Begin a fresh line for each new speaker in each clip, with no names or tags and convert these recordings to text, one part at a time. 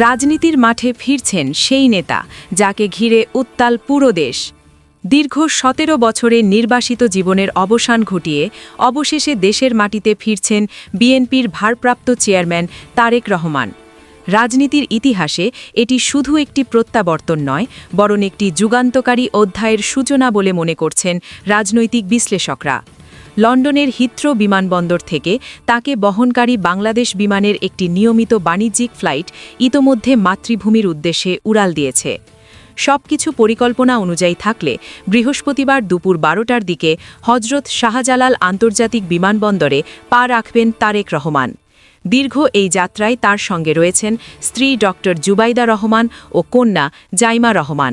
রাজনীতির মাঠে ফিরছেন সেই নেতা, যাকে ঘিরে উত্তাল পুরো দেশ। দীর্ঘ সতেরো বছরে নির্বাসিত জীবনের অবসান ঘটিয়ে অবশেষে দেশের মাটিতে ফিরছেন বিএনপির ভারপ্রাপ্ত চেয়ারম্যান তারেক রহমান। রাজনীতির ইতিহাসে এটি শুধু একটি প্রত্যাবর্তন নয়, বরং একটি যুগান্তকারী অধ্যায়ের সূচনা বলে মনে করছেন রাজনৈতিক বিশ্লেষকরা। লন্ডনের হিথ্রো বিমানবন্দর থেকে তাকে বহনকারী বাংলাদেশ বিমানের একটি নিয়মিত বাণিজ্যিক ফ্লাইট ইতোমধ্যে মাতৃভূমির উদ্দেশ্যে উড়াল দিয়েছে। সবকিছু পরিকল্পনা অনুযায়ী থাকলে বৃহস্পতিবার দুপুর বারোটার দিকে হজরত শাহজালাল আন্তর্জাতিক বিমানবন্দরে পা রাখবেন তারেক রহমান। দীর্ঘ এই যাত্রায় তার সঙ্গে রয়েছেন স্ত্রী ডক্টর জুবাইদা রহমান ও কন্যা জাইমা রহমান।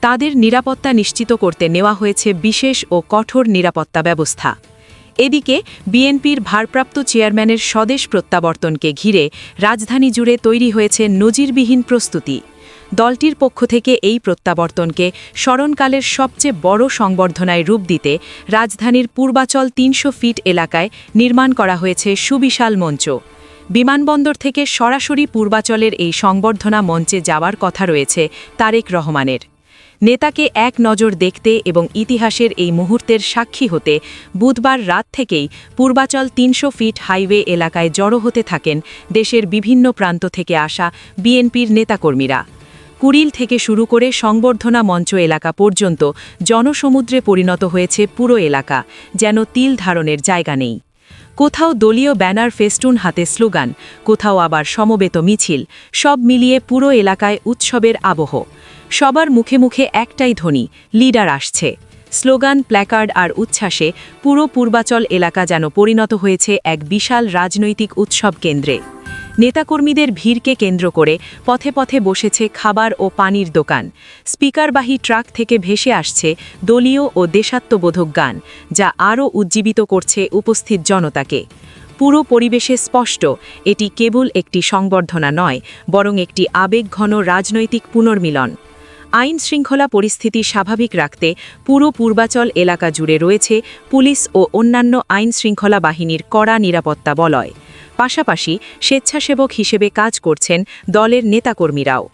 তাদের নিরাপত্তা নিশ্চিত করতে নেওয়া হয়েছে বিশেষ ও কঠোর নিরাপত্তা ব্যবস্থা। এদিকে, বিএনপির ভারপ্রাপ্ত চেয়ারম্যানের স্বদেশ প্রত্যাবর্তনকে ঘিরে রাজধানী জুড়ে তৈরি হয়েছে নজিরবিহীন প্রস্তুতি। দলটির পক্ষ থেকে এই প্রত্যাবর্তনকে স্মরণকালের সবচেয়ে বড় সংবর্ধনায় রূপ দিতে রাজধানীর পূর্বাচল তিনশো ফিট এলাকায় নির্মাণ করা হয়েছে সুবিশাল মঞ্চ। বিমানবন্দর থেকে সরাসরি পূর্বাচলের এই সংবর্ধনা মঞ্চে যাওয়ার কথা রয়েছে তারেক রহমানের। নেতাকে এক নজর দেখতে এবং ইতিহাসের এই মুহূর্তের সাক্ষী হতে বুধবার রাত থেকেই পূর্বাচল তিনশো ফিট হাইওয়ে এলাকায় জড়ো হতে থাকেন দেশের বিভিন্ন প্রান্ত থেকে আসা বিএনপির নেতাকর্মীরা। কুড়িল থেকে শুরু করে সংবর্ধনা মঞ্চ এলাকা পর্যন্ত জনসমুদ্রে পরিণত হয়েছে পুরো এলাকা, যেন তিল ধারণের জায়গা নেই। কোথাও দলীয় ব্যানার ফেস্টুন হাতে স্লোগান, কোথাও আবার সমবেত মিছিল, সব মিলিয়ে পুরো এলাকায় উৎসবের আবহ। সবার মুখে মুখে একটাই ধ্বনি, লিডার আসছে। স্লোগান, প্ল্যাকার্ড আর উচ্ছ্বাসে পুরো পূর্বাচল এলাকা যেন পরিণত হয়েছে এক বিশাল রাজনৈতিক উৎসব কেন্দ্রে। নেতাকর্মীদের ভিড়কে কেন্দ্র করে পথে পথে বসেছে খাবার ও পানির দোকান। স্পিকারবাহী ট্রাক থেকে ভেসে আসছে দলীয় ও দেশাত্মবোধক গান, যা আরও উজ্জীবিত করছে উপস্থিত জনতাকে। পুরো পরিবেশে স্পষ্ট, এটি কেবল একটি সংবর্ধনা নয়, বরং একটি আবেগঘন রাজনৈতিক পুনর্মিলন। আইন শৃঙ্খলা পরিস্থিতি স্বাভাবিক রাখতে পুরো পূর্বাচল এলাকা জুড়ে রয়েছে পুলিশ ও অন্যান্য আইন শৃঙ্খলা বাহিনীর কড়া নিরাপত্তা বলয়। পাশাপাশি স্বেচ্ছাসেবক হিসেবে কাজ করছেন দলের নেতাকর্মীরাও।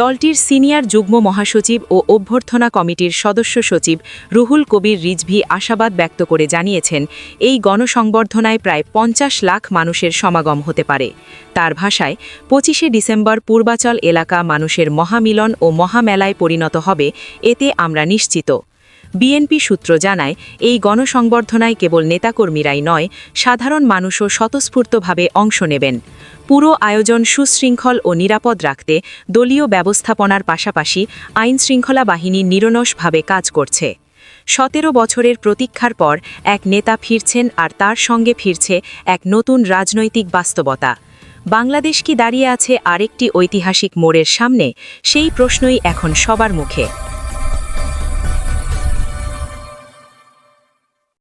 দলটির সিনিয়র যুগ্ম মহাসচিব ও অভ্যর্থনা কমিটির সদস্য সচিব রুহুল কবির রিজভি আশাবাদ ব্যক্ত করে জানিয়েছেন, এই গণসংবর্ধনায় প্রায় পঞ্চাশ লাখ মানুষের সমাগম হতে পারে। তার ভাষায়, পঁচিশে ডিসেম্বর পূর্বাচল এলাকা মানুষের মহামিলন ও মহামেলায় পরিণত হবে, এতে আমরা নিশ্চিত। বিএনপি সূত্র জানায়, এই গণসংবর্ধনায় কেবল নেতাকর্মীরাই নয়, সাধারণ মানুষও স্বতঃস্ফূর্তভাবে অংশ নেবেন। পুরো আয়োজন সুশৃঙ্খল ও নিরাপদ রাখতে দলীয় ব্যবস্থাপনার পাশাপাশি আইনশৃঙ্খলা বাহিনী নিরনসভাবে কাজ করছে। সতেরো বছরের প্রতীক্ষার পর এক নেতা ফিরছেন আর তার সঙ্গে ফিরছে এক নতুন রাজনৈতিক বাস্তবতা। বাংলাদেশ কি দাঁড়িয়ে আছে আরেকটি ঐতিহাসিক মোড়ের সামনে? সেই প্রশ্নই এখন সবার মুখে।